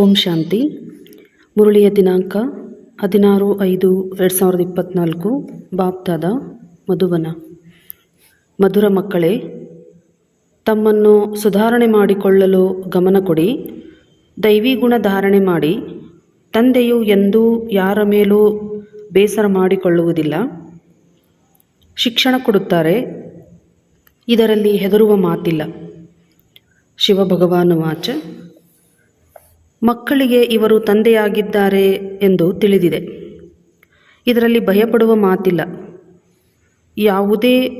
ಓಂ ಶಾಂತಿ. ಮುರಳಿಯ ದಿನಾಂಕ ಹದಿನಾರು ಐದು ಎರಡು ಸಾವಿರದ ಇಪ್ಪತ್ತ್ನಾಲ್ಕು ಬಾಪ್ತಾದ ಮಧುವನ. ಮಧುರ ಮಕ್ಕಳೇ, ತಮ್ಮನ್ನು ಸುಧಾರಣೆ ಮಾಡಿಕೊಳ್ಳಲು ಗಮನ ಕೊಡಿ. ದೈವಿ ಗುಣ ಧಾರಣೆ ಮಾಡಿ. ತಂದೆಯು ಎಂದೂ ಯಾರ ಮೇಲೂ ಬೇಸರ ಮಾಡಿಕೊಳ್ಳುವುದಿಲ್ಲ. ಶಿಕ್ಷಣ ಕೊಡುತ್ತಾರೆ. ಇದರಲ್ಲಿ ಹೆದರುವ ಮಾತಿಲ್ಲ. ಶಿವಭಗವಾನು ವಾಚ. ಮಕ್ಕಳಿಗೆ ಇವರು ತಂದೆಯಾಗಿದ್ದಾರೆ ಎಂದು ತಿಳಿದಿದೆ. ಇದರಲ್ಲಿ ಭಯಪಡುವ ಮಾತಿಲ್ಲ. ಯಾವುದೇ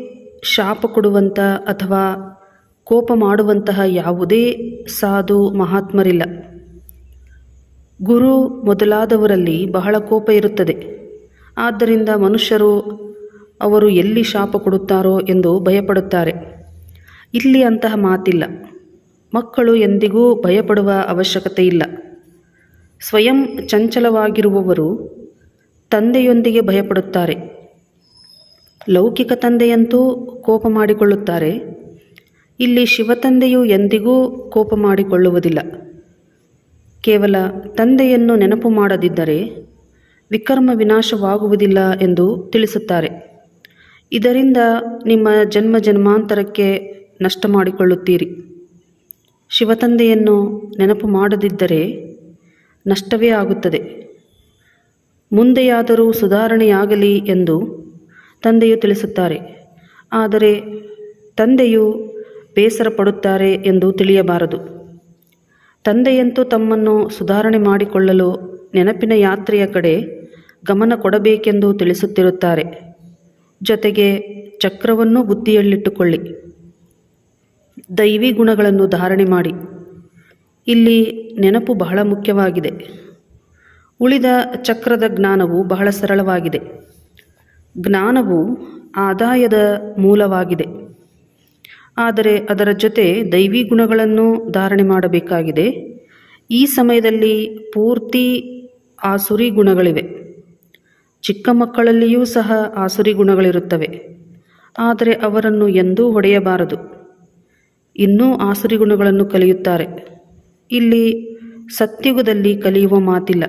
ಶಾಪ ಕೊಡುವಂಥ ಅಥವಾ ಕೋಪ ಮಾಡುವಂತಹ ಯಾವುದೇ ಸಾಧು ಮಹಾತ್ಮರಿಲ್ಲ. ಗುರು ಮೊದಲಾದವರಲ್ಲಿ ಬಹಳ ಕೋಪ ಇರುತ್ತದೆ. ಆದ್ದರಿಂದ ಮನುಷ್ಯರು ಅವರು ಎಲ್ಲಿ ಶಾಪ ಕೊಡುತ್ತಾರೋ ಎಂದು ಭಯಪಡುತ್ತಾರೆ. ಇಲ್ಲಿ ಅಂತಹ ಮಾತಿಲ್ಲ. ಮಕ್ಕಳು ಎಂದಿಗೂ ಭಯಪಡುವ ಅವಶ್ಯಕತೆ ಇಲ್ಲ. ಸ್ವಯಂ ಚಂಚಲವಾಗಿರುವವರು ತಂದೆಯೊಂದಿಗೆ ಭಯಪಡುತ್ತಾರೆ. ಲೌಕಿಕ ತಂದೆಯಂತೂ ಕೋಪ ಮಾಡಿಕೊಳ್ಳುತ್ತಾರೆ. ಇಲ್ಲಿ ಶಿವತಂದೆಯು ಎಂದಿಗೂ ಕೋಪ ಮಾಡಿಕೊಳ್ಳುವುದಿಲ್ಲ. ಕೇವಲ ತಂದೆಯನ್ನು ನೆನಪು ಮಾಡದಿದ್ದರೆ ವಿಕರ್ಮ ವಿನಾಶವಾಗುವುದಿಲ್ಲ ಎಂದು ತಿಳಿಸುತ್ತಾರೆ. ಇದರಿಂದ ನಿಮ್ಮ ಜನ್ಮ ಜನ್ಮಾಂತರಕ್ಕೆ ನಷ್ಟ ಮಾಡಿಕೊಳ್ಳುತ್ತೀರಿ. ಶಿವತಂದೆಯನ್ನು ನೆನಪು ಮಾಡದಿದ್ದರೆ ನಷ್ಟವೇ ಆಗುತ್ತದೆ. ಮುಂದೆಯಾದರೂ ಸುಧಾರಣೆಯಾಗಲಿ ಎಂದು ತಂದೆಯು ತಿಳಿಸುತ್ತಾರೆ. ಆದರೆ ತಂದೆಯು ಬೇಸರ ಪಡುತ್ತಾರೆ ಎಂದು ತಿಳಿಯಬಾರದು. ತಂದೆಯಂತೂ ತಮ್ಮನ್ನು ಸುಧಾರಣೆ ಮಾಡಿಕೊಳ್ಳಲು ನೆನಪಿನ ಯಾತ್ರೆಯ ಕಡೆ ಗಮನ ಕೊಡಬೇಕೆಂದು ತಿಳಿಸುತ್ತಿರುತ್ತಾರೆ. ಜೊತೆಗೆ ಚಕ್ರವನ್ನು ಬುದ್ಧಿಯಲ್ಲಿಟ್ಟುಕೊಳ್ಳಿ. ದೈವಿ ಗುಣಗಳನ್ನು ಧಾರಣೆ ಮಾಡಿ. ಇಲ್ಲಿ ನೆನಪು ಬಹಳ ಮುಖ್ಯವಾಗಿದೆ. ಉಳಿದ ಚಕ್ರದ ಜ್ಞಾನವು ಬಹಳ ಸರಳವಾಗಿದೆ. ಜ್ಞಾನವು ಆದಾಯದ ಮೂಲವಾಗಿದೆ. ಆದರೆ ಅದರ ಜೊತೆ ದೈವಿ ಗುಣಗಳನ್ನು ಧಾರಣೆ ಮಾಡಬೇಕಾಗಿದೆ. ಈ ಸಮಯದಲ್ಲಿ ಪೂರ್ತಿ ಆಸುರಿ ಗುಣಗಳಿವೆ. ಚಿಕ್ಕ ಮಕ್ಕಳಲ್ಲಿಯೂ ಸಹ ಆಸುರಿ ಗುಣಗಳಿರುತ್ತವೆ. ಆದರೆ ಅವರನ್ನು ಎಂದೂ ಹೊಡೆಯಬಾರದು. ಇನ್ನೂ ಆಸುರಿ ಗುಣಗಳನ್ನು ಕಲಿಯುತ್ತಾರೆ. ಇಲ್ಲಿ ಸತ್ಯುಗದಲ್ಲಿ ಕಲಿಯುವ ಮಾತಿಲ್ಲ.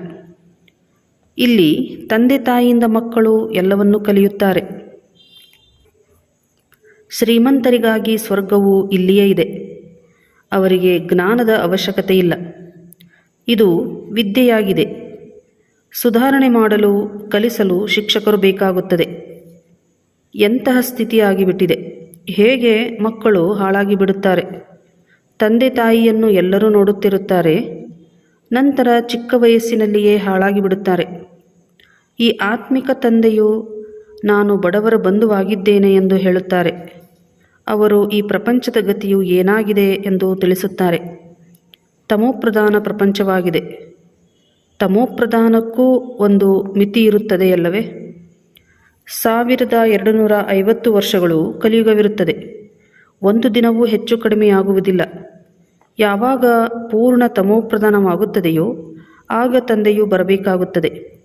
ಇಲ್ಲಿ ತಂದೆ ತಾಯಿಯಿಂದ ಮಕ್ಕಳು ಎಲ್ಲವನ್ನೂ ಕಲಿಯುತ್ತಾರೆ. ಶ್ರೀಮಂತರಿಗಾಗಿ ಸ್ವರ್ಗವು ಇಲ್ಲಿಯೇ ಇದೆ. ಅವರಿಗೆ ಜ್ಞಾನದ ಅವಶ್ಯಕತೆ ಇಲ್ಲ. ಇದು ವಿದ್ಯೆಯಾಗಿದೆ. ಸುಧಾರಣೆ ಮಾಡಲು, ಕಲಿಸಲು ಶಿಕ್ಷಕರು ಬೇಕಾಗುತ್ತದೆ. ಎಂತಹ ಸ್ಥಿತಿಯಾಗಿಬಿಟ್ಟಿದೆ ಹೇಗೆ ಮಕ್ಕಳು ಹಾಳಾಗಿ ಬಿಡುತ್ತಾರೆ? ತಂದೆ ತಾಯಿಯನ್ನು ಎಲ್ಲರೂ ನೋಡುತ್ತಿರುತ್ತಾರೆ. ನಂತರ ಚಿಕ್ಕ ವಯಸ್ಸಿನಲ್ಲಿಯೇ ಹಾಳಾಗಿ ಬಿಡುತ್ತಾರೆ. ಈ ಆತ್ಮಿಕ ತಂದೆಯು, ನಾನು ಬಡವರ ಬಂಧುವಾಗಿದ್ದೇನೆ ಎಂದು ಹೇಳುತ್ತಾರೆ. ಅವರು ಈ ಪ್ರಪಂಚದ ಗತಿಯು ಏನಾಗಿದೆ ಎಂದು ತಿಳಿಸುತ್ತಾರೆ. ತಮೋಪ್ರಧಾನ ಪ್ರಪಂಚವಾಗಿದೆ. ತಮೋಪ್ರಧಾನಕ್ಕೂ ಒಂದು ಮಿತಿ ಇರುತ್ತದೆಯಲ್ಲವೇ? ಸಾವಿರದ ಎರಡು ನೂರ ಐವತ್ತು ವರ್ಷಗಳು ಕಲಿಯುಗವಿರುತ್ತದೆ. ಒಂದು ದಿನವೂ ಹೆಚ್ಚು ಕಡಿಮೆಯಾಗುವುದಿಲ್ಲ. ಯಾವಾಗ ಪೂರ್ಣ ತಮೋಪ್ರಧಾನವಾಗುತ್ತದೆಯೋ ಆಗ ತಂದೆಯು ಬರಬೇಕಾಗುತ್ತದೆ.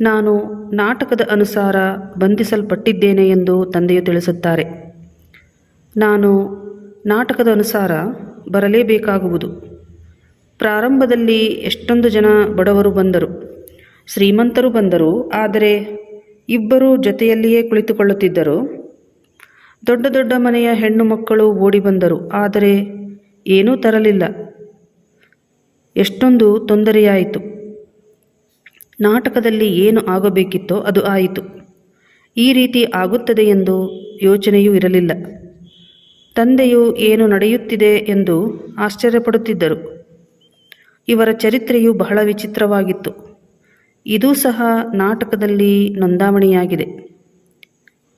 ನಾನು ನಾಟಕದ ಅನುಸಾರ ಬಂಧಿಸಲ್ಪಟ್ಟಿದ್ದೇನೆ ಎಂದು ತಂದೆಯು ತಿಳಿಸುತ್ತಾರೆ. ನಾನು ನಾಟಕದ ಅನುಸಾರ ಬರಲೇಬೇಕಾಗುವುದು. ಪ್ರಾರಂಭದಲ್ಲಿ ಎಷ್ಟೊಂದು ಜನ ಬಡವರು ಬಂದರು. ಶ್ರೀಮಂತರು ಬಂದರು, ಆದರೆ ಇಬ್ಬರು ಜೊತೆಯಲ್ಲಿಯೇ ಕುಳಿತುಕೊಳ್ಳುತ್ತಿದ್ದರು. ದೊಡ್ಡ ದೊಡ್ಡ ಮನೆಯ ಹೆಣ್ಣು ಮಕ್ಕಳು ಓಡಿ ಬಂದರು. ಆದರೆ ಏನೂ ತರಲಿಲ್ಲ. ಎಷ್ಟೊಂದು ತೊಂದರೆಯಾಯಿತು. ನಾಟಕದಲ್ಲಿ ಏನು ಆಗಬೇಕಿತ್ತೋ ಅದು ಆಯಿತು. ಈ ರೀತಿ ಆಗುತ್ತದೆ ಎಂದು ಯೋಚನೆಯೂ ಇರಲಿಲ್ಲ. ತಂದೆಯು ಏನು ನಡೆಯುತ್ತಿದೆ ಎಂದು ಆಶ್ಚರ್ಯಪಡುತ್ತಿದ್ದರು. ಇವರ ಚರಿತ್ರೆಯು ಬಹಳ ವಿಚಿತ್ರವಾಗಿತ್ತು. ಇದೂ ಸಹ ನಾಟಕದಲ್ಲಿ ನೋಂದಾವಣಿಯಾಗಿದೆ.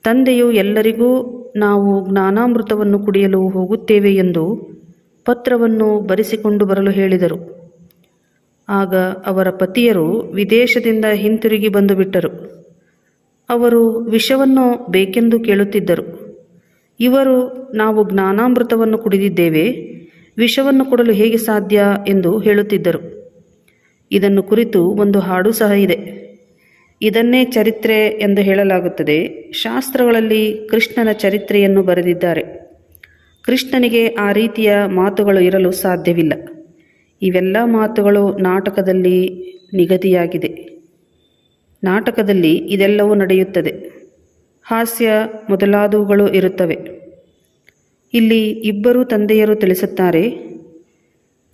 ತಂದೆಯು ಎಲ್ಲರಿಗೂ ನಾವು ಜ್ಞಾನಾಮೃತವನ್ನು ಕುಡಿಯಲು ಹೋಗುತ್ತೇವೆ ಎಂದು ಪತ್ರವನ್ನು ಬರೆಸಿಕೊಂಡು ಬರಲು ಹೇಳಿದರು. ಆಗ ಅವರ ಪತಿಯರು ವಿದೇಶದಿಂದ ಹಿಂತಿರುಗಿ ಬಂದು ಬಿಟ್ಟರು ಅವರು, ವಿಷವನ್ನು ಬೇಕೆಂದು ಕೇಳುತ್ತಿದ್ದರು. ಇವರು, ನಾವು ಜ್ಞಾನಾಮೃತವನ್ನು ಕುಡಿದಿದ್ದೇವೆ, ವಿಷವನ್ನು ಕೊಡಲು ಹೇಗೆ ಸಾಧ್ಯ? ಎಂದು ಹೇಳುತ್ತಿದ್ದರು. ಇದನ್ನು ಕುರಿತು ಒಂದು ಹಾಡು ಸಹ ಇದೆ. ಇದನ್ನೇ ಚರಿತ್ರೆ ಎಂದು ಹೇಳಲಾಗುತ್ತದೆ. ಶಾಸ್ತ್ರಗಳಲ್ಲಿ ಕೃಷ್ಣನ ಚರಿತ್ರೆಯನ್ನು ಬರೆದಿದ್ದಾರೆ. ಕೃಷ್ಣನಿಗೆ ಆ ರೀತಿಯ ಮಾತುಗಳು ಇರಲು ಸಾಧ್ಯವಿಲ್ಲ. ಇವೆಲ್ಲ ಮಾತುಗಳು ನಾಟಕದಲ್ಲಿ ನಿಗದಿಯಾಗಿದೆ. ನಾಟಕದಲ್ಲಿ ಇದೆಲ್ಲವೂ ನಡೆಯುತ್ತದೆ. ಹಾಸ್ಯ ಮೊದಲಾದವುಗಳು ಇರುತ್ತವೆ. ಇಲ್ಲಿ ಇಬ್ಬರು ತಂದೆಯರು ತಿಳಿಸುತ್ತಾರೆ,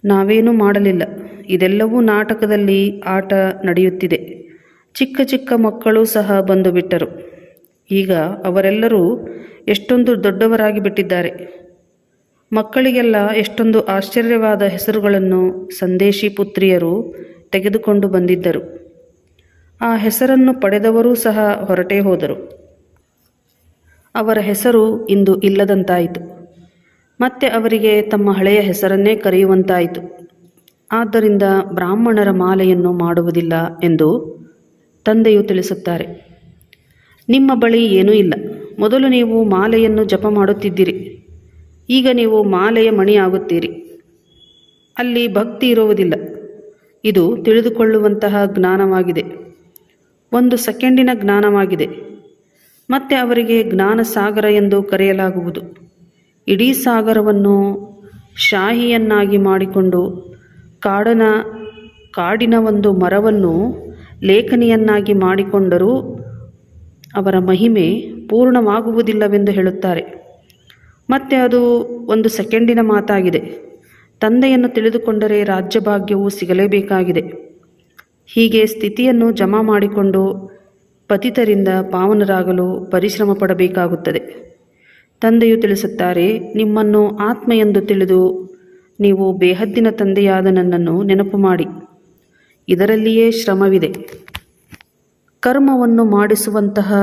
ನಾವೇನೂ ಮಾಡಲಿಲ್ಲ. ಇದೆಲ್ಲವೂ ನಾಟಕದಲ್ಲಿ ಆಟ ನಡೆಯುತ್ತಿದೆ. ಚಿಕ್ಕ ಚಿಕ್ಕ ಮಕ್ಕಳು ಸಹ ಬಂದು ಬಿಟ್ಟರು. ಈಗ ಅವರೆಲ್ಲರೂ ಎಷ್ಟೊಂದು ದೊಡ್ಡವರಾಗಿ ಬಿಟ್ಟಿದ್ದಾರೆ. ಮಕ್ಕಳಿಗೆಲ್ಲ ಎಷ್ಟೊಂದು ಆಶ್ಚರ್ಯವಾದ ಹೆಸರುಗಳನ್ನು ಸಂದೇಶಿ ಪುತ್ರಿಯರು ತೆಗೆದುಕೊಂಡು ಬಂದಿದ್ದರು. ಆ ಹೆಸರನ್ನು ಪಡೆದವರೂ ಸಹ ಹೊರಟೇ ಹೋದರು. ಅವರ ಹೆಸರು ಇಂದು ಇಲ್ಲದಂತಾಯಿತು. ಮತ್ತೆ ಅವರಿಗೆ ತಮ್ಮ ಹಳೆಯ ಹೆಸರನ್ನೇ ಕರೆಯುವಂತಾಯಿತು. ಆದ್ದರಿಂದ ಬ್ರಾಹ್ಮಣರ ಮಾಲೆಯನ್ನು ಮಾಡುವುದಿಲ್ಲ ಎಂದು ತಂದೆಯು ತಿಳಿಸುತ್ತಾರೆ. ನಿಮ್ಮ ಬಳಿ ಏನೂ ಇಲ್ಲ. ಮೊದಲು ನೀವು ಮಾಲೆಯನ್ನು ಜಪ ಮಾಡುತ್ತಿದ್ದಿರಿ. ಈಗ ನೀವು ಮಾಲೆಯ ಮಣಿಯಾಗುತ್ತೀರಿ. ಅಲ್ಲಿ ಭಕ್ತಿ ಇರುವುದಿಲ್ಲ. ಇದು ತಿಳಿದುಕೊಳ್ಳುವಂತಹ ಜ್ಞಾನವಾಗಿದೆ. ಒಂದು ಸೆಕೆಂಡಿನ ಜ್ಞಾನವಾಗಿದೆ. ಮತ್ತೆ ಅವರಿಗೆ ಜ್ಞಾನ ಸಾಗರ ಎಂದು ಕರೆಯಲಾಗುವುದು. ಇಡೀ ಸಾಗರವನ್ನು ಶಾಹಿಯನ್ನಾಗಿ ಮಾಡಿಕೊಂಡು ಕಾಡನ, ಕಾಡಿನ ಒಂದು ಮರವನ್ನು ಲೇಖನಿಯನ್ನಾಗಿ ಮಾಡಿಕೊಂಡರೂ ಅವರ ಮಹಿಮೆ ಪೂರ್ಣವಾಗುವುದಿಲ್ಲವೆಂದು ಹೇಳುತ್ತಾರೆ. ಮತ್ತೆ ಅದು ಒಂದು ಸೆಕೆಂಡಿನ ಮಾತಾಗಿದೆ. ತಂದೆಯನ್ನು ತಿಳಿದುಕೊಂಡರೆ ರಾಜ್ಯಭಾಗ್ಯವು ಸಿಗಲೇಬೇಕಾಗಿದೆ. ಹೀಗೆ ಸ್ಥಿತಿಯನ್ನು ಜಮಾ ಮಾಡಿಕೊಂಡು ಪತಿತರಿಂದ ಪಾವನರಾಗಲು ಪರಿಶ್ರಮ ಪಡಬೇಕಾಗುತ್ತದೆ ತಂದೆಯು ತಿಳಿಸುತ್ತಾರೆ, ನಿಮ್ಮನ್ನು ಆತ್ಮ ಎಂದು ತಿಳಿದು ನೀವು ಬೇಹದ್ದಿನ ತಂದೆಯಾದ ನನ್ನನ್ನು ನೆನಪು ಮಾಡಿ. ಇದರಲ್ಲಿಯೇ ಶ್ರಮವಿದೆ. ಕರ್ಮವನ್ನು ಮಾಡಿಸುವಂತಹ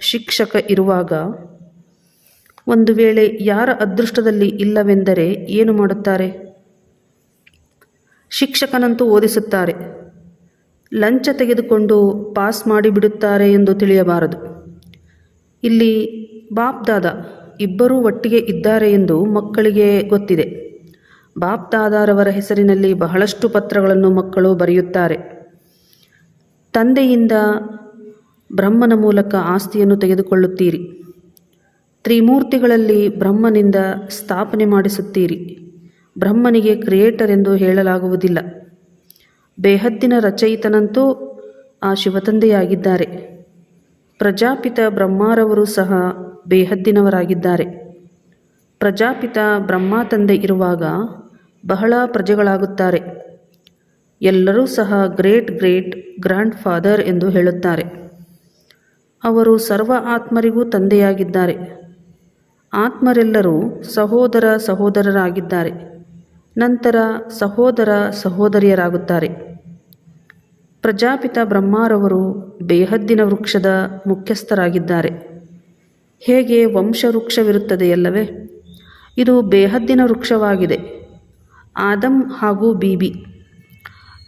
ಶಿಕ್ಷಕ ಇರುವಾಗ ಒಂದು ವೇಳೆ ಯಾರ ಅದೃಷ್ಟದಲ್ಲಿ ಇಲ್ಲವೆಂದರೆ ಏನು ಮಾಡುತ್ತಾರೆ? ಶಿಕ್ಷಕನಂತೂ ಓದಿಸುತ್ತಾರೆ. ಲಂಚ ತೆಗೆದುಕೊಂಡು ಪಾಸ್ ಮಾಡಿಬಿಡುತ್ತಾರೆ ಎಂದು ತಿಳಿಯಬಾರದು. ಇಲ್ಲಿ ಬಾಪ್ದಾದ ಇಬ್ಬರೂ ಒಟ್ಟಿಗೆ ಇದ್ದಾರೆ ಎಂದು ಮಕ್ಕಳಿಗೆ ಗೊತ್ತಿದೆ. ಬಾಪ್ ದಾದಾರವರ ಹೆಸರಿನಲ್ಲಿ ಬಹಳಷ್ಟು ಪತ್ರಗಳನ್ನು ಮಕ್ಕಳು ಬರೆಯುತ್ತಾರೆ. ತಂದೆಯಿಂದ ಬ್ರಹ್ಮನ ಮೂಲಕ ಆಸ್ತಿಯನ್ನು ತೆಗೆದುಕೊಳ್ಳುತ್ತೀರಿ. ತ್ರಿಮೂರ್ತಿಗಳಲ್ಲಿ ಬ್ರಹ್ಮನಿಂದ ಸ್ಥಾಪನೆ ಮಾಡಿಸುತ್ತೀರಿ. ಬ್ರಹ್ಮನಿಗೆ ಕ್ರಿಯೇಟರ್ ಎಂದು ಹೇಳಲಾಗುವುದಿಲ್ಲ. ಬೇಹದ್ದಿನ ರಚಯಿತನಂತೂ ಆ ಶಿವತಂದೆಯಾಗಿದ್ದಾರೆ. ಪ್ರಜಾಪಿತ ಬ್ರಹ್ಮಾರವರು ಸಹ ಬೇಹದ್ದಿನವರಾಗಿದ್ದಾರೆ. ಪ್ರಜಾಪಿತ ಬ್ರಹ್ಮ ತಂದೆ ಇರುವಾಗ ಬಹಳ ಪ್ರಜೆಗಳಾಗುತ್ತಾರೆ. ಎಲ್ಲರೂ ಸಹ ಗ್ರೇಟ್ ಗ್ರೇಟ್ ಗ್ರ್ಯಾಂಡ್ ಫಾದರ್ ಎಂದು ಹೇಳುತ್ತಾರೆ. ಅವರು ಸರ್ವ ಆತ್ಮರಿಗೂ ತಂದೆಯಾಗಿದ್ದಾರೆ. ಆತ್ಮರೆಲ್ಲರೂ ಸಹೋದರ ಸಹೋದರರಾಗಿದ್ದಾರೆ. ನಂತರ ಸಹೋದರ ಸಹೋದರಿಯರಾಗುತ್ತಾರೆ. ಪ್ರಜಾಪಿತ ಬ್ರಹ್ಮಾರವರು ಬೇಹದ್ದಿನ ವೃಕ್ಷದ ಮುಖ್ಯಸ್ಥರಾಗಿದ್ದಾರೆ. ಹೇಗೆ ವಂಶವೃಕ್ಷವಿರುತ್ತದೆಯಲ್ಲವೇ, ಇದು ಬೇಹದ್ದಿನ ವೃಕ್ಷವಾಗಿದೆ. ಆದಮ್ ಹಾಗೂ ಬೀಬಿ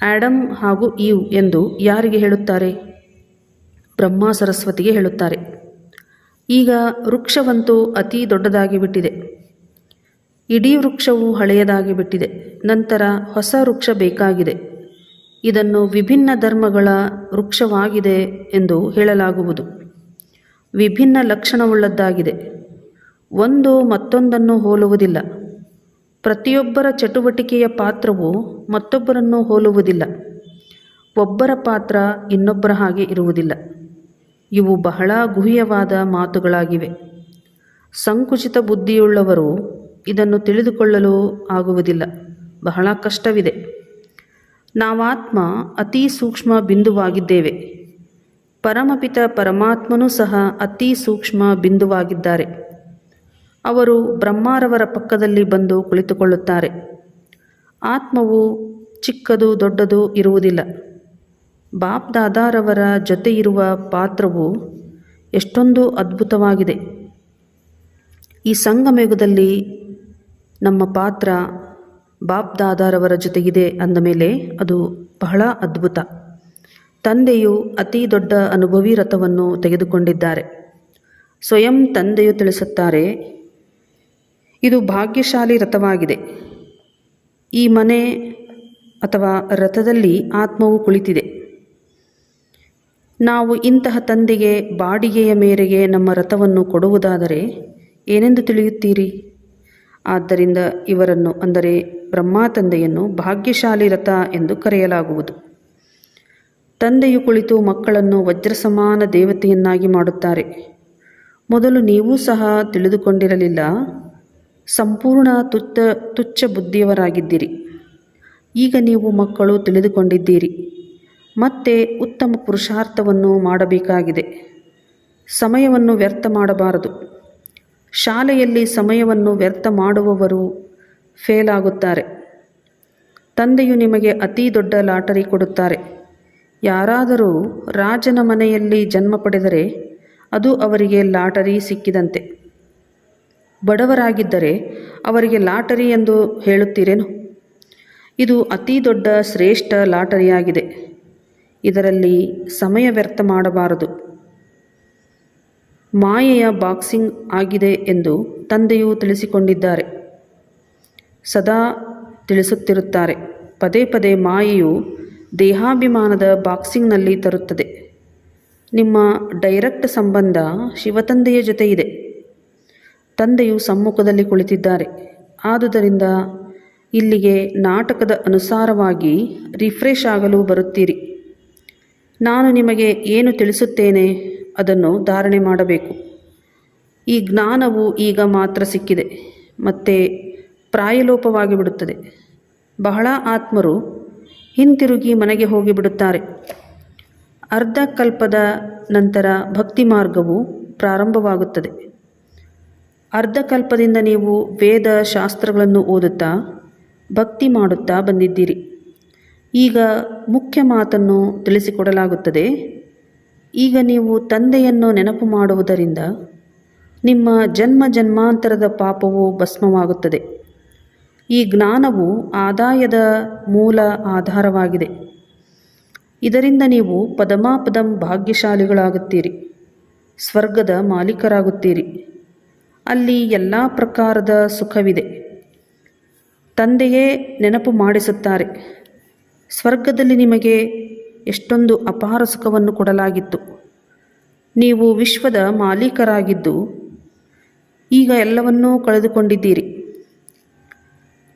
ಆಡಮ್ ಹಾಗೂ ಇವ್ ಎಂದು ಯಾರಿಗೆ ಹೇಳುತ್ತಾರೆ? ಬ್ರಹ್ಮ ಸರಸ್ವತಿಗೆ ಹೇಳುತ್ತಾರೆ. ಈಗ ವೃಕ್ಷವಂತೂ ಅತಿ ದೊಡ್ಡದಾಗಿ ಬಿಟ್ಟಿದೆ. ಇಡೀ ವೃಕ್ಷವು ಹಳೆಯದಾಗಿ ಬಿಟ್ಟಿದೆ. ನಂತರ ಹೊಸ ವೃಕ್ಷ ಬೇಕಾಗಿದೆ. ಇದನ್ನು ವಿಭಿನ್ನ ಧರ್ಮಗಳ ವೃಕ್ಷವಾಗಿದೆ ಎಂದು ಹೇಳಲಾಗುವುದು. ವಿಭಿನ್ನ ಲಕ್ಷಣವುಳ್ಳದ್ದಾಗಿದೆ. ಒಂದು ಮತ್ತೊಂದನ್ನು ಹೋಲುವುದಿಲ್ಲ. ಪ್ರತಿಯೊಬ್ಬರ ಚಟುವಟಿಕೆಯ ಪಾತ್ರವು ಮತ್ತೊಬ್ಬರನ್ನು ಹೋಲುವುದಿಲ್ಲ. ಒಬ್ಬರ ಪಾತ್ರ ಇನ್ನೊಬ್ಬರ ಹಾಗೆ ಇರುವುದಿಲ್ಲ. ಇವು ಬಹಳ ಗುಹ್ಯವಾದ ಮಾತುಗಳಾಗಿವೆ. ಸಂಕುಚಿತ ಬುದ್ಧಿಯುಳ್ಳವರು ಇದನ್ನು ತಿಳಿದುಕೊಳ್ಳಲು ಆಗುವುದಿಲ್ಲ. ಬಹಳ ಕಷ್ಟವಿದೆ. ನಾವಾತ್ಮ ಅತಿ ಸೂಕ್ಷ್ಮ ಬಿಂದುವಾಗಿದ್ದೇವೆ. ಪರಮಪಿತ ಪರಮಾತ್ಮನೂ ಸಹ ಅತಿ ಸೂಕ್ಷ್ಮ ಬಿಂದುವಾಗಿದ್ದಾರೆ. ಅವರು ಬ್ರಹ್ಮಾರವರ ಪಕ್ಕದಲ್ಲಿ ಬಂದು ಕುಳಿತುಕೊಳ್ಳುತ್ತಾರೆ. ಆತ್ಮವು ಚಿಕ್ಕದು ದೊಡ್ಡದು ಇರುವುದಿಲ್ಲ. ಬಾಪ್ ದಾದಾರವರ ಜೊತೆ ಇರುವ ಪಾತ್ರವು ಎಷ್ಟೊಂದು ಅದ್ಭುತವಾಗಿದೆ. ಈ ಸಂಗಮಯುಗದಲ್ಲಿ ನಮ್ಮ ಪಾತ್ರ ಬಾಪ್ ದಾದಾರವರ ಜೊತೆಗಿದೆ ಅಂದ ಮೇಲೆ ಅದು ಬಹಳ ಅದ್ಭುತ. ತಂದೆಯು ಅತಿ ದೊಡ್ಡ ಅನುಭವಿ ರಥವನ್ನು ತೆಗೆದುಕೊಂಡಿದ್ದಾರೆ. ಸ್ವಯಂ ತಂದೆಯು ತಿಳಿಸುತ್ತಾರೆ ಇದು ಭಾಗ್ಯಶಾಲಿ ರಥವಾಗಿದೆ. ಈ ಮನೆ ಅಥವಾ ರಥದಲ್ಲಿ ಆತ್ಮವು ಕುಳಿತಿದೆ. ನಾವು ಇಂತಹ ತಂದೆಗೆ ಬಾಡಿಗೆಯ ಮೇರೆಗೆ ನಮ್ಮ ರಥವನ್ನು ಕೊಡುವುದಾದರೆ ಏನೆಂದು ತಿಳಿಯುತ್ತೀರಿ? ಆದ್ದರಿಂದ ಇವರನ್ನು ಅಂದರೆ ಬ್ರಹ್ಮ ತಂದೆಯನ್ನು ಭಾಗ್ಯಶಾಲಿ ರಥ ಎಂದು ಕರೆಯಲಾಗುವುದು. ತಂದೆಯು ಕುಳಿತು ಮಕ್ಕಳನ್ನು ವಜ್ರಸಮಾನ ದೇವತೆಯನ್ನಾಗಿ ಮಾಡುತ್ತಾರೆ. ಮೊದಲು ನೀವೂ ಸಹ ತಿಳಿದುಕೊಂಡಿರಲಿಲ್ಲ. ಸಂಪೂರ್ಣ ತುತ್ತ, ತುಚ್ಛ ಬುದ್ಧಿಯವರಾಗಿದ್ದೀರಿ. ಈಗ ನೀವು ಮಕ್ಕಳು ತಿಳಿದುಕೊಂಡಿದ್ದೀರಿ. ಮತ್ತೆ ಉತ್ತಮ ಪುರುಷಾರ್ಥವನ್ನು ಮಾಡಬೇಕಾಗಿದೆ. ಸಮಯವನ್ನು ವ್ಯರ್ಥ ಮಾಡಬಾರದು. ಶಾಲೆಯಲ್ಲಿ ಸಮಯವನ್ನು ವ್ಯರ್ಥ ಮಾಡುವವರು ಫೇಲ್ ಆಗುತ್ತಾರೆ ತಂದೆಯು ನಿಮಗೆ ಅತಿ ದೊಡ್ಡ ಲಾಟರಿ ಕೊಡುತ್ತಾರೆ. ಯಾರಾದರೂ ರಾಜನ ಮನೆಯಲ್ಲಿ ಜನ್ಮ ಪಡೆದರೆ ಅದು ಅವರಿಗೆ ಲಾಟರಿ ಸಿಕ್ಕಿದಂತೆ. ಬಡವರಾಗಿದ್ದರೆ ಅವರಿಗೆ ಲಾಟರಿ ಎಂದು ಹೇಳುತ್ತೀರೇನು? ಇದು ಅತಿ ದೊಡ್ಡ ಶ್ರೇಷ್ಠ ಲಾಟರಿಯಾಗಿದೆ. ಇದರಲ್ಲಿ ಸಮಯ ವ್ಯರ್ಥ ಮಾಡಬಾರದು. ಮಾಯೆಯ ಬಾಕ್ಸಿಂಗ್ ಆಗಿದೆ ಎಂದು ತಂದೆಯು ತಿಳಿಸಿಕೊಂಡಿದ್ದಾರೆ. ಸದಾ ತಿಳಿಸುತ್ತಿರುತ್ತಾರೆ. ಪದೇ ಪದೇ ಮಾಯೆಯು ದೇಹಾಭಿಮಾನದ ಬಾಕ್ಸಿಂಗ್ನಲ್ಲಿ ತರುತ್ತದೆ. ನಿಮ್ಮ ಡೈರೆಕ್ಟ್ ಸಂಬಂಧ ಶಿವತಂದೆಯ ಜೊತೆ ಇದೆ ತಂದೆಯು ಸಮ್ಮುಖದಲ್ಲಿ ಕುಳಿತಿದ್ದಾರೆ. ಆದುದರಿಂದ ಇಲ್ಲಿಗೆ ನಾಟಕದ ಅನುಸಾರವಾಗಿ ರಿಫ್ರೆಶ್ ಆಗಲು ಬರುತ್ತೀರಿ. ನಾನು ನಿಮಗೆ ಏನು ತಿಳಿಸುತ್ತೇನೆ ಅದನ್ನು ಧಾರಣೆ ಮಾಡಬೇಕು. ಈ ಜ್ಞಾನವು ಈಗ ಮಾತ್ರ ಸಿಕ್ಕಿದೆ, ಮತ್ತು ಪ್ರಾಯಲೋಪವಾಗಿ ಬಿಡುತ್ತದೆ. ಬಹಳ ಆತ್ಮರು ಹಿಂತಿರುಗಿ ಮನೆಗೆ ಹೋಗಿಬಿಡುತ್ತಾರೆ ಅರ್ಧ ಕಲ್ಪದ ನಂತರ ಭಕ್ತಿ ಮಾರ್ಗವು ಪ್ರಾರಂಭವಾಗುತ್ತದೆ. ಅರ್ಧ ಕಲ್ಪದಿಂದ ನೀವು ವೇದ ಶಾಸ್ತ್ರಗಳನ್ನು ಓದುತ್ತಾ ಭಕ್ತಿ ಮಾಡುತ್ತಾ ಬಂದಿದ್ದೀರಿ. ಈಗ ಮುಖ್ಯ ಮಾತನ್ನು ತಿಳಿಸಿಕೊಡಲಾಗುತ್ತದೆ. ಈಗ ನೀವು ತಂದೆಯನ್ನು ನೆನಪು ಮಾಡುವುದರಿಂದ ನಿಮ್ಮ ಜನ್ಮ ಜನ್ಮಾಂತರದ ಪಾಪವು ಭಸ್ಮವಾಗುತ್ತದೆ. ಈ ಜ್ಞಾನವು ಆದಾಯದ ಮೂಲ ಆಧಾರವಾಗಿದೆ. ಇದರಿಂದ ನೀವು ಪದಮಾಪದಂ ಭಾಗ್ಯಶಾಲಿಗಳಾಗುತ್ತೀರಿ. ಸ್ವರ್ಗದ ಮಾಲೀಕರಾಗುತ್ತೀರಿ. ಅಲ್ಲಿ ಎಲ್ಲ ಪ್ರಕಾರದ ಸುಖವಿದೆ. ತಂದೆಯೇ ನೆನಪು ಮಾಡಿಸುತ್ತಾರೆ. ಸ್ವರ್ಗದಲ್ಲಿ ನಿಮಗೆ ಎಷ್ಟೊಂದು ಅಪಾರ ಸುಖವನ್ನು ಕೊಡಲಾಗಿತ್ತು. ನೀವು ವಿಶ್ವದ ಮಾಲೀಕರಾಗಿದ್ದು ಈಗ ಎಲ್ಲವನ್ನೂ ಕಳೆದುಕೊಂಡಿದ್ದೀರಿ.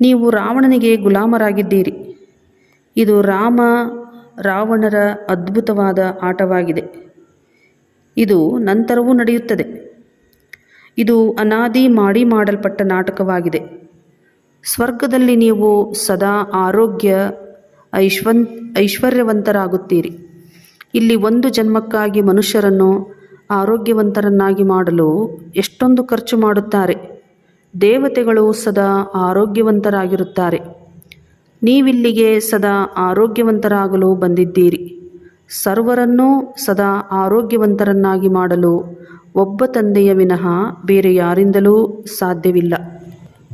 ನೀವು ರಾವಣನಿಗೆ ಗುಲಾಮರಾಗಿದ್ದೀರಿ. ಇದು ರಾಮ ರಾವಣರ ಅದ್ಭುತವಾದ ಆಟವಾಗಿದೆ. ಇದು ನಂತರವೂ ನಡೆಯುತ್ತದೆ. ಇದು ಅನಾದಿ ಮಾಡಿ ಮಾಡಲ್ಪಟ್ಟ ನಾಟಕವಾಗಿದೆ. ಸ್ವರ್ಗದಲ್ಲಿ ನೀವು ಸದಾ ಆರೋಗ್ಯ, ಐಶ್ವನ್, ಐಶ್ವರ್ಯವಂತರಾಗುತ್ತೀರಿ. ಇಲ್ಲಿ ಒಂದು ಜನ್ಮಕ್ಕಾಗಿ ಮನುಷ್ಯರನ್ನು ಆರೋಗ್ಯವಂತರನ್ನಾಗಿ ಮಾಡಲು ಎಷ್ಟೊಂದು ಖರ್ಚು ಮಾಡುತ್ತಾರೆ. ದೇವತೆಗಳು ಸದಾ ಆರೋಗ್ಯವಂತರಾಗಿರುತ್ತಾರೆ. ನೀವಿಲ್ಲಿಗೆ ಸದಾ ಆರೋಗ್ಯವಂತರಾಗಲು ಬಂದಿದ್ದೀರಿ. ಸರ್ವರನ್ನೂ ಸದಾ ಆರೋಗ್ಯವಂತರನ್ನಾಗಿ ಮಾಡಲು ಒಬ್ಬ ತಂದೆಯ ವಿನಃ ಬೇರೆ ಯಾರಿಂದಲೂ ಸಾಧ್ಯವಿಲ್ಲ.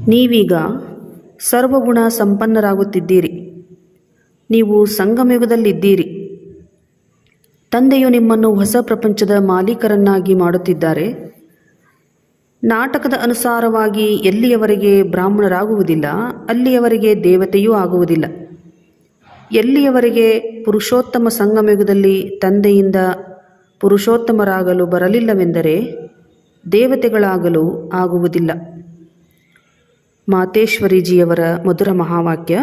ನೀವೀಗ ಸರ್ವಗುಣ ಸಂಪನ್ನರಾಗುತ್ತಿದ್ದೀರಿ. ನೀವು ಸಂಗಮಯುಗದಲ್ಲಿದ್ದೀರಿ ತಂದೆಯು ನಿಮ್ಮನ್ನು ಹೊಸ ಪ್ರಪಂಚದ ಮಾಲೀಕರನ್ನಾಗಿ ಮಾಡುತ್ತಿದ್ದಾರೆ. ನಾಟಕದ ಅನುಸಾರವಾಗಿ ಎಲ್ಲಿಯವರೆಗೆ ಬ್ರಾಹ್ಮಣರಾಗುವುದಿಲ್ಲ, ಅಲ್ಲಿಯವರೆಗೆ ದೇವತೆಯೂ ಆಗುವುದಿಲ್ಲ. ಎಲ್ಲಿಯವರೆಗೆ ಪುರುಷೋತ್ತಮ ಸಂಗಮಯುಗದಲ್ಲಿ ತಂದೆಯಿಂದ ಪುರುಷೋತ್ತಮರಾಗಲು ಬರಲಿಲ್ಲವೆಂದರೆ ದೇವತೆಗಳಾಗಲು ಆಗುವುದಿಲ್ಲ. ಮಾತೇಶ್ವರಿಜಿಯವರ ಮಧುರ ಮಹಾವಾಕ್ಯ,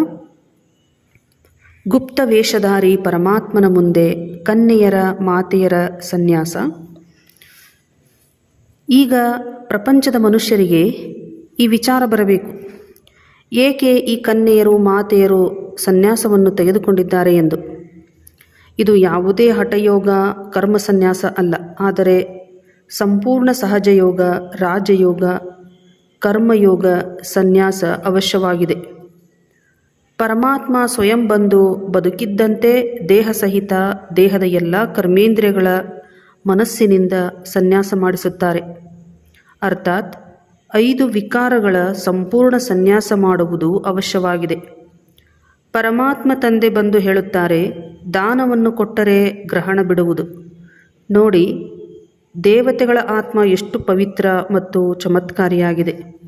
ಗುಪ್ತ ವೇಷಧಾರಿ ಪರಮಾತ್ಮನ ಮುಂದೆ ಕನ್ಯೆಯರ ಮಾತೆಯರ ಸನ್ಯಾಸ. ಈಗ ಪ್ರಪಂಚದ ಮನುಷ್ಯರಿಗೆ ಈ ವಿಚಾರ ಬರಬೇಕು. ಏಕೆ ಈ ಕನ್ಯೆಯರು ಮಾತೆಯರು ಸನ್ಯಾಸವನ್ನು ತೆಗೆದುಕೊಂಡಿದ್ದಾರೆ ಎಂದು? ಇದು ಯಾವುದೇ ಹಠಯೋಗ ಕರ್ಮ ಸನ್ಯಾಸ ಅಲ್ಲ. ಆದರೆ ಸಂಪೂರ್ಣ ಸಹಜಯೋಗ, ರಾಜಯೋಗ, ಕರ್ಮಯೋಗ, ಸನ್ಯಾಸ ಅವಶ್ಯವಾಗಿದೆ. ಪರಮಾತ್ಮ ಸ್ವಯಂ ಬಂದು ಬದುಕಿದ್ದಂತೆ ದೇಹ ಸಹಿತ ದೇಹದ ಎಲ್ಲ ಕರ್ಮೇಂದ್ರಿಯಗಳ ಮನಸ್ಸಿನಿಂದ ಸನ್ಯಾಸ ಮಾಡಿಸುತ್ತಾರೆ. ಅರ್ಥಾತ್ ಐದು ವಿಕಾರಗಳ ಸಂಪೂರ್ಣ ಸನ್ಯಾಸ ಮಾಡುವುದು ಅವಶ್ಯವಾಗಿದೆ. ಪರಮಾತ್ಮ ತಂದೆ ಬಂದು ಹೇಳುತ್ತಾರೆ ದಾನವನ್ನು ಕೊಟ್ಟರೆ ಗ್ರಹಣ ಬಿಡುವುದು. ನೋಡಿ, ದೇವತೆಗಳ ಆತ್ಮ ಎಷ್ಟು ಪವಿತ್ರ ಮತ್ತು ಚಮತ್ಕಾರಿಯಾಗಿದೆ.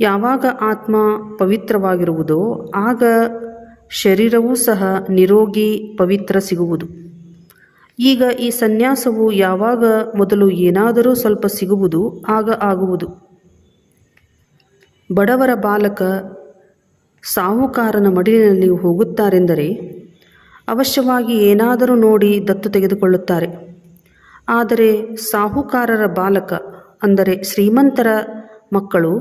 ಯಾವಾಗ ಆತ್ಮ ಪವಿತ್ರವಾಗಿರುವುದೋ, ಆಗ ಶರೀರವೂ ಸಹ ನಿರೋಗಿ ಪವಿತ್ರ ಸಿಗುವುದು. ಈಗ ಈ ಸನ್ಯಾಸವು ಯಾವಾಗ ಮೊದಲು ಏನಾದರೂ ಸ್ವಲ್ಪ ಸಿಗುವುದು, ಆಗ ಆಗುವುದು. ಬಡವರ ಬಾಲಕ ಸಾಹುಕಾರನ ಮಡಿಲಿನಲ್ಲಿ ಹೋಗುತ್ತಾರೆಂದರೆ ಅವಶ್ಯವಾಗಿ ಏನಾದರೂ ನೋಡಿ ದತ್ತು ತೆಗೆದುಕೊಳ್ಳುತ್ತಾರೆ. ಆದರೆ ಸಾಹುಕಾರರ ಬಾಲಕ, ಅಂದರೆ ಶ್ರೀಮಂತರ ಮಕ್ಕಳು,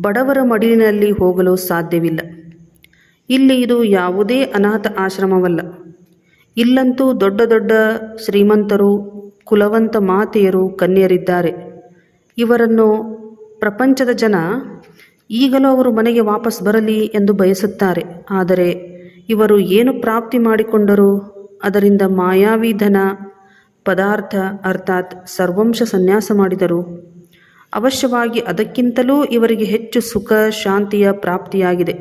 ಬಡವರ ಮಡಿಲಿನಲ್ಲಿ ಹೋಗಲು ಸಾಧ್ಯವಿಲ್ಲ. ಇಲ್ಲಿ ಇದು ಯಾವುದೇ ಅನಾಥ ಆಶ್ರಮವಲ್ಲ. ಇಲ್ಲಂತೂ ದೊಡ್ಡ ದೊಡ್ಡ ಶ್ರೀಮಂತರು, ಕುಲವಂತ ಮಾತೆಯರು ಕನ್ಯರಿದ್ದಾರೆ. ಇವರನ್ನು ಪ್ರಪಂಚದ ಜನ ಈಗಲೂ ಅವರು ಮನೆಗೆ ವಾಪಸ್ ಬರಲಿ ಎಂದು ಬಯಸುತ್ತಾರೆ. ಆದರೆ ಇವರು ಏನು ಪ್ರಾಪ್ತಿ ಮಾಡಿಕೊಂಡರು? ಅದರಿಂದ ಮಾಯಾವಿ ಧನ, ಪದಾರ್ಥ ಅರ್ಥಾತ್ ಸರ್ವಂಶ ಸನ್ಯಾಸ ಮಾಡಿದರು. ಅವಶ್ಯವಾಗಿ ಅದಕ್ಕಿಂತಲೂ ಇವರಿಗೆ ಹೆಚ್ಚು ಸುಖ, ಶಾಂತಿಯ ಪ್ರಾಪ್ತಿಯಾಗಿದೆ.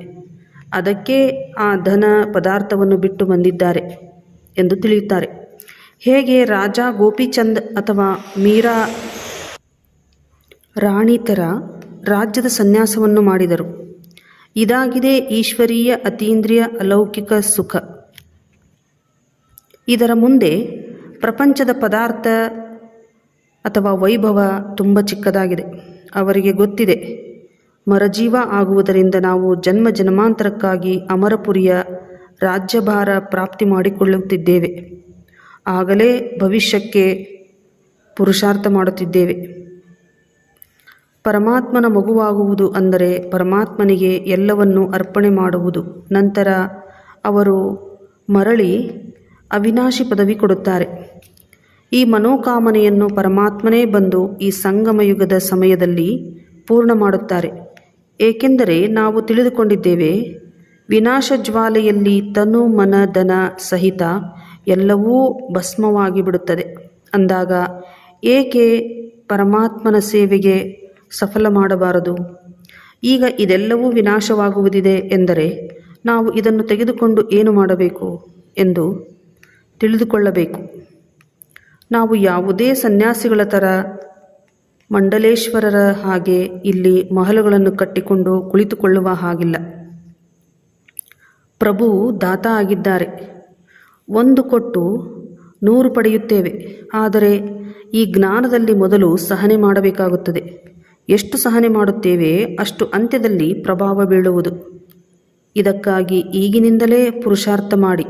ಅದಕ್ಕೆ ಆ ಧನ ಪದಾರ್ಥವನ್ನು ಬಿಟ್ಟು ಬಂದಿದ್ದಾರೆ ಎಂದು ತಿಳಿಯುತ್ತಾರೆ. ಹೇಗೆ ರಾಜ ಗೋಪಿಚಂದ್ ಅಥವಾ ಮೀರಾ ರಾಣಿ ಥರ ರಾಜ್ಯದ ಸನ್ಯಾಸವನ್ನು ಮಾಡಿದರು? ಇದಾಗಿದೆ ಈಶ್ವರೀಯ ಅತೀಂದ್ರಿಯ ಅಲೌಕಿಕ ಸುಖ. ಇದರ ಮುಂದೆ ಪ್ರಪಂಚದ ಪದಾರ್ಥ ಅಥವಾ ವೈಭವ ತುಂಬ ಚಿಕ್ಕದಾಗಿದೆ. ಅವರಿಗೆ ಗೊತ್ತಿದೆ. ಮರಜೀವ ಆಗುವುದರಿಂದ ನಾವು ಜನ್ಮ ಜನ್ಮಾಂತರಕ್ಕಾಗಿ ಅಮರಪುರಿಯ ರಾಜ್ಯಭಾರ ಪ್ರಾಪ್ತಿ ಮಾಡಿಕೊಳ್ಳುತ್ತಿದ್ದೇವೆ. ಆಗಲೇ ಭವಿಷ್ಯಕ್ಕೆ ಪುರುಷಾರ್ಥ ಮಾಡುತ್ತಿದ್ದೇವೆ. ಪರಮಾತ್ಮನ ಮಗುವಾಗುವುದು ಅಂದರೆ ಪರಮಾತ್ಮನಿಗೆ ಎಲ್ಲವನ್ನೂ ಅರ್ಪಣೆ ಮಾಡುವುದು. ನಂತರ ಅವರು ಮರಳಿ ಅವಿನಾಶಿ ಪದವಿ ಕೊಡುತ್ತಾರೆ. ಈ ಮನೋಕಾಮನೆಯನ್ನು ಪರಮಾತ್ಮನೇ ಬಂದು ಈ ಸಂಗಮಯುಗದ ಸಮಯದಲ್ಲಿ ಪೂರ್ಣ ಮಾಡುತ್ತಾರೆ. ಏಕೆಂದರೆ ನಾವು ತಿಳಿದುಕೊಂಡಿದ್ದೇವೆ, ವಿನಾಶ ಜ್ವಾಲೆಯಲ್ಲಿ ತನು ಮನ ಧನ ಸಹಿತ ಎಲ್ಲವೂ ಭಸ್ಮವಾಗಿ ಬಿಡುತ್ತದೆ ಅಂದಾಗ ಏಕೆ ಪರಮಾತ್ಮನ ಸೇವೆಗೆ ಸಫಲ ಮಾಡಬಾರದು. ಈಗ ಇದೆಲ್ಲವೂ ವಿನಾಶವಾಗುವುದಿದೆ ಎಂದರೆ ನಾವು ಇದನ್ನು ತೆಗೆದುಕೊಂಡು ಏನು ಮಾಡಬೇಕು ಎಂದು ತಿಳಿದುಕೊಳ್ಳಬೇಕು. ನಾವು ಯಾವುದೇ ಸನ್ಯಾಸಿಗಳ ಥರ ಮಂಡಲೇಶ್ವರರ ಹಾಗೆ ಇಲ್ಲಿ ಮಹಲುಗಳನ್ನು ಕಟ್ಟಿಕೊಂಡು ಕುಳಿತುಕೊಳ್ಳುವ ಹಾಗಿಲ್ಲ. ಪ್ರಭು ದಾತ ಆಗಿದ್ದಾರೆ. ಒಂದು ಕೊಟ್ಟು ನೂರು ಪಡೆಯುತ್ತೇವೆ. ಆದರೆ ಈ ಜ್ಞಾನದಲ್ಲಿ ಮೊದಲು ಸಹನೆ ಮಾಡಬೇಕಾಗುತ್ತದೆ. ಎಷ್ಟು ಸಹನೆ ಮಾಡುತ್ತೇವೆ ಅಷ್ಟು ಅಂತ್ಯದಲ್ಲಿ ಪ್ರಭಾವ ಬೀಳುವುದು. ಇದಕ್ಕಾಗಿ ಈಗಿನಿಂದಲೇ ಪುರುಷಾರ್ಥ ಮಾಡಿ.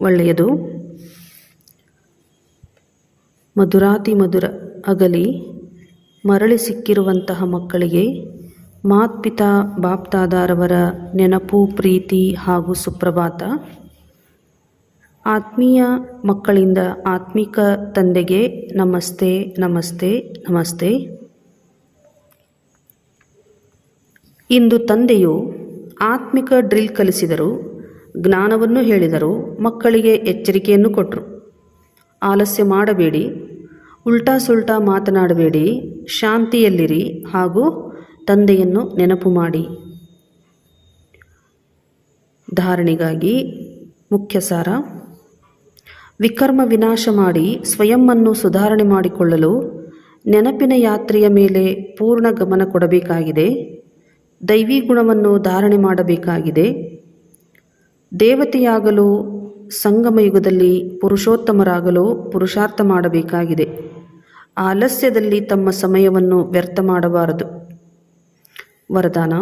ಒಳ್ಳೆಯದು. ಮಧುರಾತಿ ಮಧುರ ಅಗಲಿ ಮರಳಿ ಸಿಕ್ಕಿರುವಂತಹ ಮಕ್ಕಳಿಗೆ ಮಾತ್ಪಿತಾ ಬಾಪ್ತಾದಾರವರ ನೆನಪು, ಪ್ರೀತಿ ಹಾಗೂ ಸುಪ್ರಭಾತ. ಆತ್ಮೀಯ ಮಕ್ಕಳಿಂದ ಆತ್ಮಿಕ ತಂದೆಗೆ ನಮಸ್ತೆ ನಮಸ್ತೆ ನಮಸ್ತೆ. ಇಂದು ತಂದೆಯು ಆತ್ಮಿಕ ಡ್ರಿಲ್ ಕಲಿಸಿದರು, ಜ್ಞಾನವನ್ನು ಹೇಳಿದರು, ಮಕ್ಕಳಿಗೆ ಎಚ್ಚರಿಕೆಯನ್ನು ಕೊಟ್ಟರು ಆಲಸ್ಯ ಮಾಡಬೇಡಿ, ಉಲ್ಟಾ ಸುಲ್ಟಾ ಮಾತನಾಡಬೇಡಿ, ಶಾಂತಿಯಲ್ಲಿರಿ ಹಾಗೂ ತಂದೆಯನ್ನು ನೆನಪು ಮಾಡಿ. ಧಾರಣೆಗಾಗಿ ಮುಖ್ಯ ಸಾರ ವಿಕರ್ಮ ವಿನಾಶ ಮಾಡಿ ಸ್ವಯಂವನ್ನು ಸುಧಾರಣೆ ಮಾಡಿಕೊಳ್ಳಲು ನೆನಪಿನ ಯಾತ್ರೆಯ ಮೇಲೆ ಪೂರ್ಣ ಗಮನ ಕೊಡಬೇಕಾಗಿದೆ. ದೈವಿ ಗುಣವನ್ನು ಧಾರಣೆ ಮಾಡಬೇಕಾಗಿದೆ. ದೇವತೆಯಾಗಲು ಸಂಗಮ ಯುಗದಲ್ಲಿ ಪುರುಷೋತ್ತಮರಾಗಲು, ಪುರುಷಾರ್ಥ ಮಾಡಬೇಕಾಗಿದೆ. ಆಲಸ್ಯದಲ್ಲಿ ತಮ್ಮ ಸಮಯವನ್ನು ವ್ಯರ್ಥ ಮಾಡಬಾರದು. ವರದಾನ,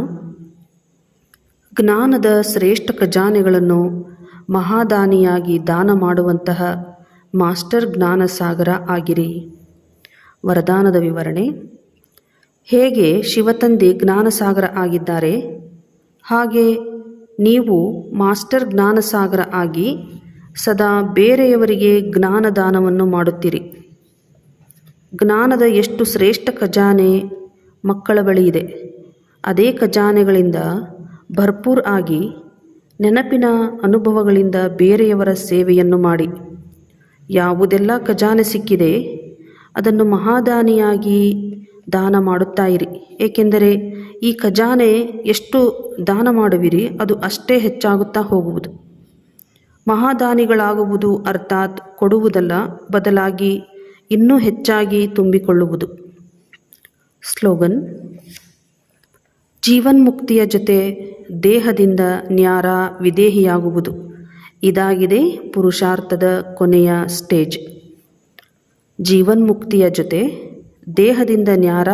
ಜ್ಞಾನದ ಶ್ರೇಷ್ಠ ಖಜಾನೆಗಳನ್ನು ಮಹಾದಾನಿಯಾಗಿ ದಾನ ಮಾಡುವಂತಹ ಮಾಸ್ಟರ್ ಜ್ಞಾನ ಸಾಗರ ಆಗಿರಿ. ವರದಾನದ ವಿವರಣೆ ಹೇಗೆ ಶಿವತಂದೆ ಜ್ಞಾನಸಾಗರ ಆಗಿದ್ದಾರೆ? ಹಾಗೆ ನೀವು ಮಾಸ್ಟರ್ ಜ್ಞಾನಸಾಗರ ಆಗಿ ಸದಾ ಬೇರೆಯವರಿಗೆ ಜ್ಞಾನದಾನವನ್ನು ಮಾಡುತ್ತೀರಿ. ಜ್ಞಾನದ ಎಷ್ಟು ಶ್ರೇಷ್ಠ ಖಜಾನೆ ಮಕ್ಕಳ ಬಳಿ ಇದೆ. ಅದೇ ಖಜಾನೆಗಳಿಂದ ಭರ್ಪೂರ್ ಆಗಿ ನೆನಪಿನ ಅನುಭವಗಳಿಂದ ಬೇರೆಯವರ ಸೇವೆಯನ್ನು ಮಾಡಿ. ಯಾವುದೆಲ್ಲ ಖಜಾನೆ ಸಿಕ್ಕಿದೆ, ಅದನ್ನು ಮಹಾದಾನಿಯಾಗಿ ದಾನ ಮಾಡುತ್ತಾ ಇರಿ. ಏಕೆಂದರೆ ಈ ಖಜಾನೆ ಎಷ್ಟು ದಾನ ಮಾಡುವಿರಿ, ಅದು ಅಷ್ಟೇ ಹೆಚ್ಚಾಗುತ್ತಾ ಹೋಗುವುದು. ಮಹಾದಾನಿಗಳಾಗುವುದು ಅರ್ಥಾತ್ ಕೊಡುವುದಲ್ಲ, ಬದಲಾಗಿ ಇನ್ನೂ ಹೆಚ್ಚಾಗಿ ತುಂಬಿಕೊಳ್ಳುವುದು. ಸ್ಲೋಗನ್, ಜೀವನ್ಮುಕ್ತಿಯ ಜೊತೆ ದೇಹದಿಂದ ನ್ಯಾರ ವಿದೇಹಿಯಾಗುವುದು. ಇದಾಗಿದೆ ಪುರುಷಾರ್ಥದ ಕೊನೆಯ ಸ್ಟೇಜ್. ಜೀವನ್ಮುಕ್ತಿಯ ಜೊತೆ ದೇಹದಿಂದ ನ್ಯಾರ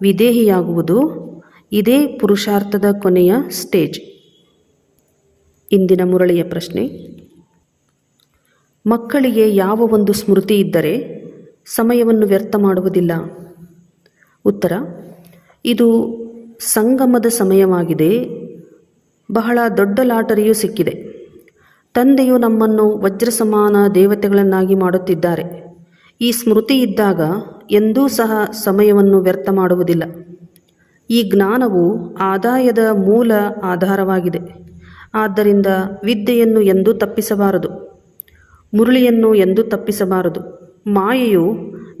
ವಿದೇಹಿಯಾಗುವುದು ಇದೇ ಪುರುಷಾರ್ಥದ ಕೊನೆಯ ಸ್ಟೇಜ್. ಇಂದಿನ ಮುರಳಿಯ ಪ್ರಶ್ನೆ. ಮಕ್ಕಳಿಗೆ ಯಾವ ಒಂದು ಸ್ಮೃತಿ ಇದ್ದರೆ ಸಮಯವನ್ನು ವ್ಯರ್ಥ ಮಾಡುವುದಿಲ್ಲ. ಉತ್ತರ, ಇದು ಸಂಗಮದ ಸಮಯವಾಗಿದೆ. ಬಹಳ ದೊಡ್ಡ ಲಾಟರಿಯೂ ಸಿಕ್ಕಿದೆ. ತಂದೆಯು ನಮ್ಮನ್ನು ವಜ್ರ ಸಮಾನ ದೇವತೆಗಳನ್ನಾಗಿ ಮಾಡುತ್ತಿದ್ದಾರೆ. ಈ ಸ್ಮೃತಿ ಇದ್ದಾಗ ಎಂದೂ ಸಹ ಸಮಯವನ್ನು ವ್ಯರ್ಥ ಮಾಡುವುದಿಲ್ಲ. ಈ ಜ್ಞಾನವು ಆದಾಯದ ಮೂಲ ಆಧಾರವಾಗಿದೆ. ಆದ್ದರಿಂದ ವಿದ್ಯೆಯನ್ನು ಎಂದೂ ತಪ್ಪಿಸಬಾರದು, ಮುರುಳಿಯನ್ನು ಎಂದೂ ತಪ್ಪಿಸಬಾರದು. ಮಾಯೆಯು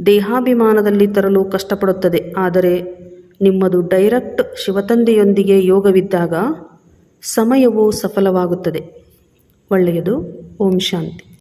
ದೇಹಾಭಿಮಾನದಲ್ಲಿ ತರಲು ಕಷ್ಟಪಡುತ್ತದೆ. ಆದರೆ ನಿಮ್ಮದು ಡೈರೆಕ್ಟ್ ಶಿವತಂದೆಯೊಂದಿಗೆ ಯೋಗವಿದ್ದಾಗ ಸಮಯವು ಸಫಲವಾಗುತ್ತದೆ. ಒಳ್ಳೆಯದು. ಓಂ ಶಾಂತಿ.